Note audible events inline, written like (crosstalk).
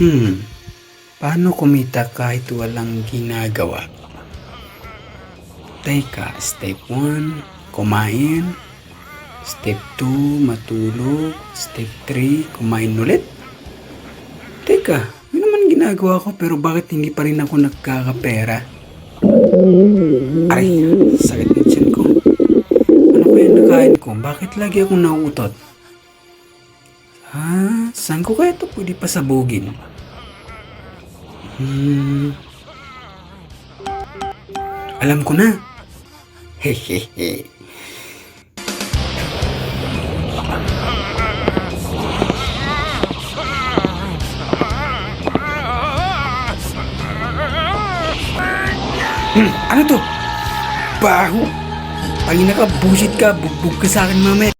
Hmm, paano kumita kahit walang ginagawa? Teka, step 1, kumain. Step 2, matulog. Step 3, kumain ulit. Teka, yun naman ginagawa ko pero bakit hindi pa rin ako nagkakapera? Ay, sakit ng tiyan ko. Ano kaya nakain ko? Bakit lagi akong nauutot? Ha? Saan ko kaya ito pwede pasabugin? Hmm. Alam ko na. Hehehe. (laughs) Hmm, ano to? Baho. Pag naka-bullshit ka, bugbog ka sa akin mamaya.